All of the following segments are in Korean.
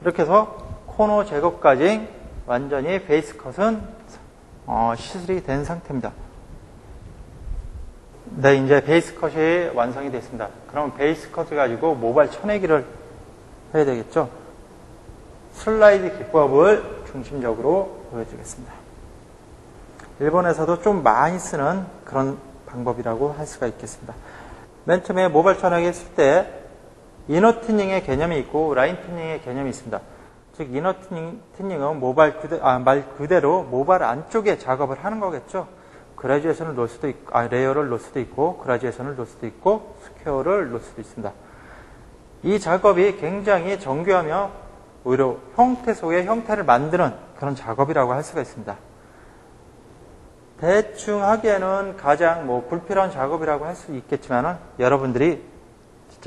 이렇게 해서 코너 제거까지 완전히 베이스 컷은 어, 시술이 된 상태입니다. 네, 이제 베이스 컷이 완성이 됐습니다. 그럼 베이스 컷을 가지고 모발 쳐내기를 해야 되겠죠? 슬라이드 기법을 중심적으로 보여주겠습니다. 일본에서도 좀 많이 쓰는 그런 방법이라고 할 수가 있겠습니다. 맨 처음에 모발 쳐내기 했을 때 이너 튜닝의 개념이 있고 라인 튜닝의 개념이 있습니다. 즉 이너 튜닝, 튜닝은 모발 그대, 아, 말 그대로 모발 안쪽에 작업을 하는 거겠죠. 그라지에이션을 놓을 수도 있고, 아, 레이어를 놓을 수도 있고, 그라지에이션을 놓을 수도 있고, 스퀘어를 놓을 수도 있습니다. 이 작업이 굉장히 정교하며 오히려 형태 속의 형태를 만드는 그런 작업이라고 할 수가 있습니다. 대충 하기에는 가장 뭐 불필요한 작업이라고 할 수 있겠지만 여러분들이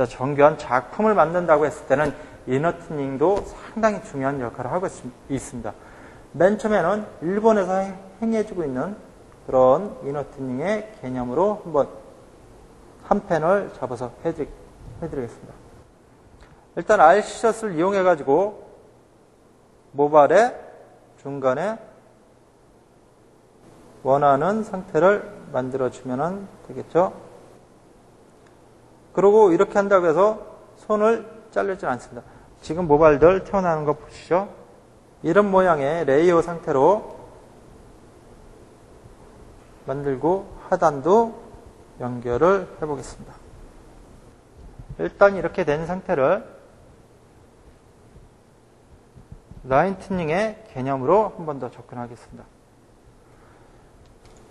진짜 정교한 작품을 만든다고 했을 때는 이너트닝도 상당히 중요한 역할을 하고 있습니다. 맨 처음에는 일본에서 행해지고 있는 그런 이너트닝의 개념으로 한번 한 펜을 잡아서 해드리, 겠습니다 일단 알시셔스를 이용해 가지고 모발의 중간에 원하는 상태를 만들어 주면 되겠죠. 그리고 이렇게 한다고 해서 손을 잘리지 않습니다. 지금 모발들 튀어나오는 거 보시죠. 이런 모양의 레이어 상태로 만들고 하단도 연결을 해보겠습니다. 일단 이렇게 된 상태를 라인 튜닝의 개념으로 한 번 더 접근하겠습니다.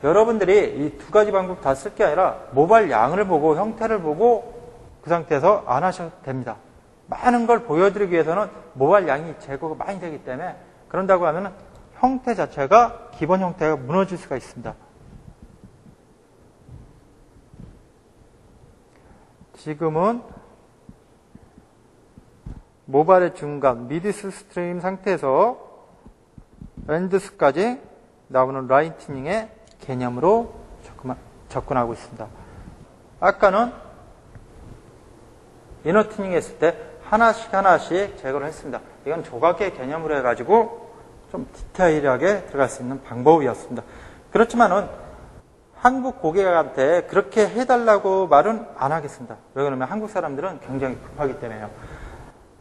여러분들이 이 두 가지 방법 다 쓸 게 아니라 모발 양을 보고 형태를 보고 그 상태에서 안 하셔도 됩니다. 많은 걸 보여드리기 위해서는 모발 양이 제거가 많이 되기 때문에 그런다고 하면 형태 자체가 기본 형태가 무너질 수가 있습니다. 지금은 모발의 중간 미디스 스트림 상태에서 엔드스까지 나오는 라인 튜닝의 개념으로 접근, 하고 있습니다. 아까는 이너 튜닝 했을 때 하나씩 하나씩 제거를 했습니다. 이건 조각의 개념으로 해가지고 좀 디테일하게 들어갈 수 있는 방법이었습니다. 그렇지만은 한국 고객한테 그렇게 해달라고 말은 안 하겠습니다. 왜 그러냐면 한국 사람들은 굉장히 급하기 때문에요.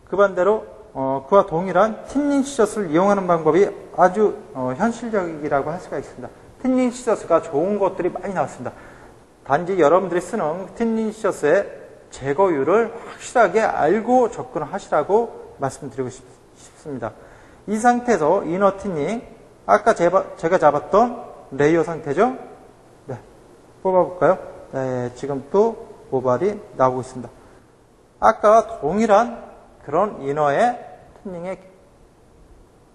그 반대로 어, 그와 동일한 틴닝 시저스를 이용하는 방법이 아주 어, 현실적이라고 할 수가 있습니다. 틴닝 시저스가 좋은 것들이 많이 나왔습니다. 단지 여러분들이 쓰는 틴닝 시저스의 제거율을 확실하게 알고 접근하시라고 말씀드리고 싶습니다. 이 상태에서 이너 틴닝, 아까 제가 잡았던 레이어 상태죠? 네. 뽑아볼까요? 네, 지금 또 모발이 나오고 있습니다. 아까 동일한 그런 이너의 틴닝에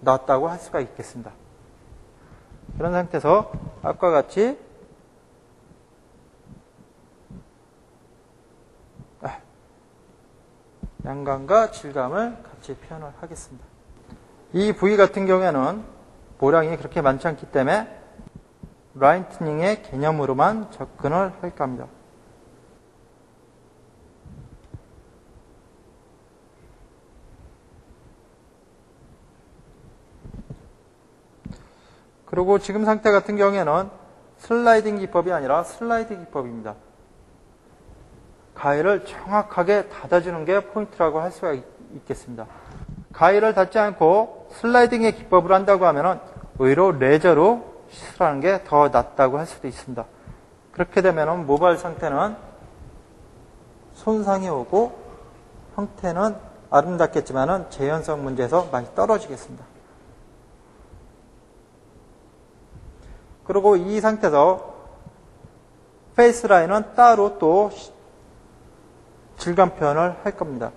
나왔다고 할 수가 있겠습니다. 그런 상태에서 아까 같이 양감과 질감을 같이 표현을 하겠습니다. 이 부위 같은 경우에는 보량이 그렇게 많지 않기 때문에 라인 튜닝의 개념으로만 접근을 할까 합니다. 그리고 지금 상태 같은 경우에는 슬라이딩 기법이 아니라 슬라이드 기법입니다. 가위를 정확하게 닫아주는 게 포인트라고 할 수가 있겠습니다. 가위를 닫지 않고 슬라이딩의 기법을 한다고 하면 의외로 레저로 시술하는 게 더 낫다고 할 수도 있습니다. 그렇게 되면 모발 상태는 손상이 오고 형태는 아름답겠지만 재현성 문제에서 많이 떨어지겠습니다. 그리고 이 상태에서 페이스 라인은 따로 또 질감 표현을 할 겁니다.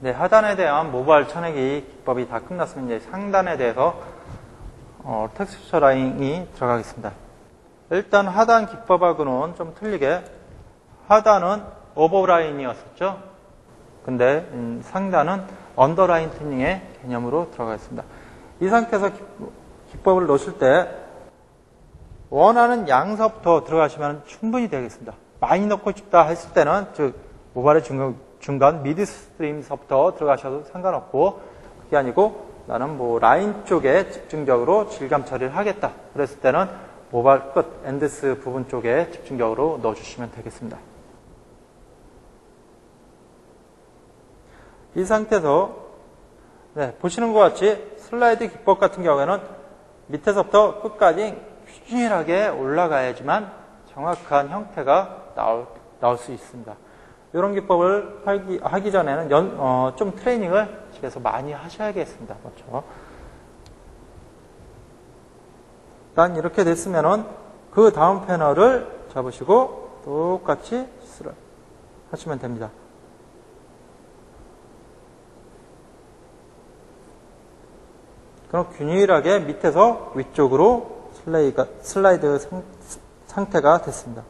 네, 하단에 대한 모발 쳐내기 기법이 다 끝났으면 이제 상단에 대해서 어, 텍스처 라인이 들어가겠습니다. 일단 하단 기법하고는 좀 틀리게 하단은 오버라인이었었죠. 근데 음, 상단은 언더라인 튜닝의 개념으로 들어가겠습니다. 이 상태에서 기법을 놓으실 때 원하는 양서부터 들어가시면 충분히 되겠습니다. 많이 넣고 싶다 했을 때는 즉 모발의 중간, 중간 미드 스트림서부터 들어가셔도 상관없고 그게 아니고 나는 뭐 라인 쪽에 집중적으로 질감 처리를 하겠다. 그랬을 때는 모발 끝, 엔드스 부분 쪽에 집중적으로 넣어주시면 되겠습니다. 이 상태에서 네, 보시는 것 같이 슬라이드 기법 같은 경우에는 밑에서부터 끝까지 균일하게 올라가야지만 정확한 형태가 나올, 나올 수 있습니다. 이런 기법을 하기, 하기 전에는 연, 어, 좀 트레이닝을 집에서 많이 하셔야겠습니다. 그렇죠? 일단 이렇게 됐으면은 그 다음 패널을 잡으시고 똑같이 하시면 됩니다. 그럼 균일하게 밑에서 위쪽으로 슬라이드, 슬라이드 상, 상태가 됐습니다.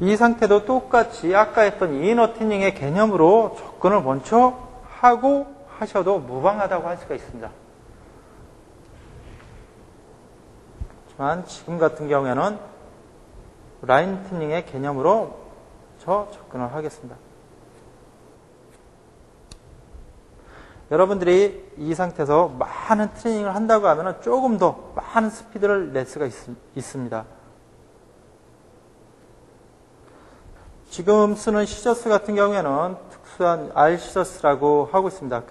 이 상태도 똑같이 아까 했던 이너 튜닝의 개념으로 접근을 먼저 하고 하셔도 무방하다고 할 수가 있습니다. 하지만 지금 같은 경우에는 라인 튜닝의 개념으로 저 접근을 하겠습니다. 여러분들이 이 상태에서 많은 트레이닝을 한다고 하면 조금 더 많은 스피드를 낼 수가 있, 있습니다. 지금 쓰는 시저스 같은 경우에는 특수한 R 시저스라고 하고 있습니다.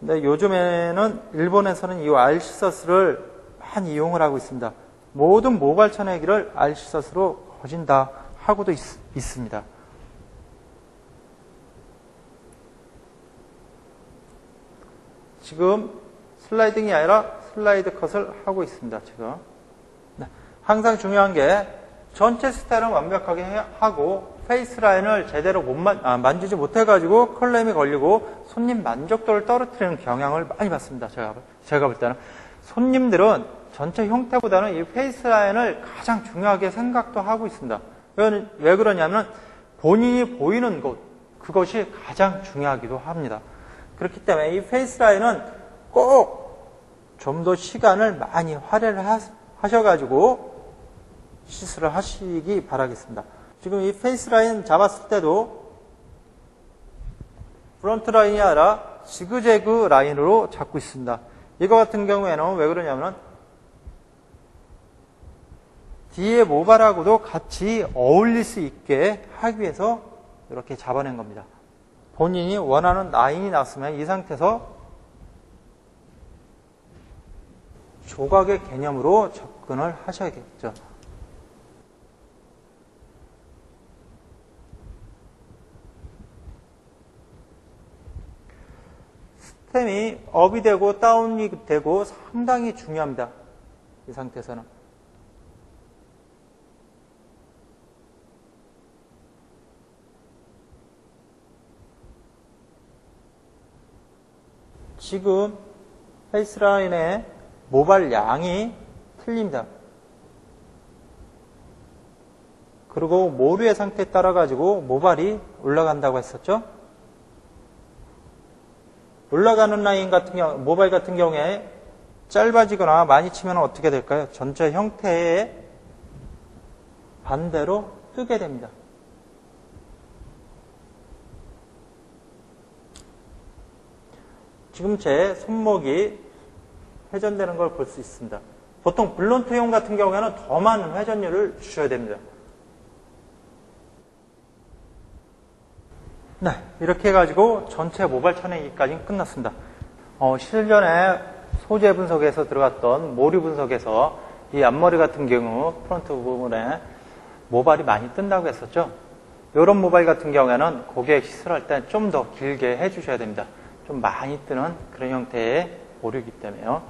근데 요즘에는 일본에서는 이 R 시저스를 많이 이용을 하고 있습니다. 모든 모발 쳐내기를 R 시저스로 거진다 하고도 있, 있습니다. 지금 슬라이딩이 아니라 슬라이드 컷을 하고 있습니다. 지금 네. 항상 중요한 게 전체 스타일은 완벽하게 하고 페이스 라인을 제대로 못 만, 아, 만지지 못해가지고 컬럼이 걸리고 손님 만족도를 떨어뜨리는 경향을 많이 받습니다. 제가, 제가 볼 때는. 손님들은 전체 형태보다는 이 페이스 라인을 가장 중요하게 생각도 하고 있습니다. 왜 그러냐면 본인이 보이는 곳, 그것이 가장 중요하기도 합니다. 그렇기 때문에 이 페이스 라인은 꼭 좀 더 시간을 많이 할애를 하셔가지고 시술을 하시기 바라겠습니다. 지금 이 페이스 라인 잡았을 때도 프론트 라인이 아니라 지그재그 라인으로 잡고 있습니다. 이거 같은 경우에는 왜 그러냐면 뒤에 모발하고도 같이 어울릴 수 있게 하기 위해서 이렇게 잡아낸 겁니다. 본인이 원하는 라인이 나왔으면 이 상태에서 조각의 개념으로 접근을 하셔야겠죠. 스템이 업이 되고 다운이 되고 상당히 중요합니다. 이 상태에서는. 지금 페이스라인의 모발 양이 틀립니다. 그리고 모류의 상태에 따라 가지고 모발이 올라간다고 했었죠. 올라가는 라인 같은 경우, 모발 같은 경우에 짧아지거나 많이 치면 어떻게 될까요? 전체 형태의 반대로 뜨게 됩니다. 지금 제 손목이 회전되는 걸 볼 수 있습니다. 보통 블론트용 같은 경우에는 더 많은 회전율을 주셔야 됩니다. 네, 이렇게 해가지고 전체 모발 쳐내기까지 끝났습니다. 어, 실전에 소재 분석에서 들어갔던 모리 분석에서 이 앞머리 같은 경우 프론트 부분에 모발이 많이 뜬다고 했었죠. 이런 모발 같은 경우에는 고객 시술할 때 좀 더 길게 해주셔야 됩니다. 좀 많이 뜨는 그런 형태의 오류이기 때문에요.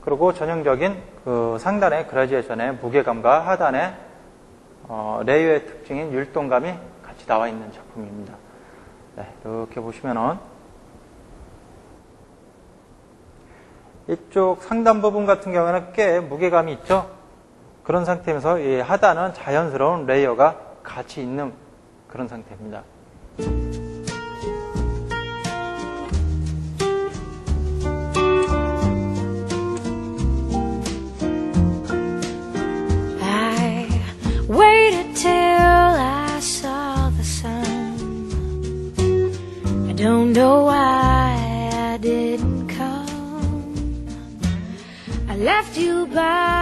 그리고 전형적인 그 상단의 그라지에이션의 무게감과 하단의 어, 레이어의 특징인 율동감이 같이 나와 있는 작품입니다. 네, 이렇게 보시면은 이쪽 상단 부분 같은 경우에는 꽤 무게감이 있죠. 그런 상태면서 이 하단은 자연스러운 레이어가 같이 있는 그런 상태입니다. You by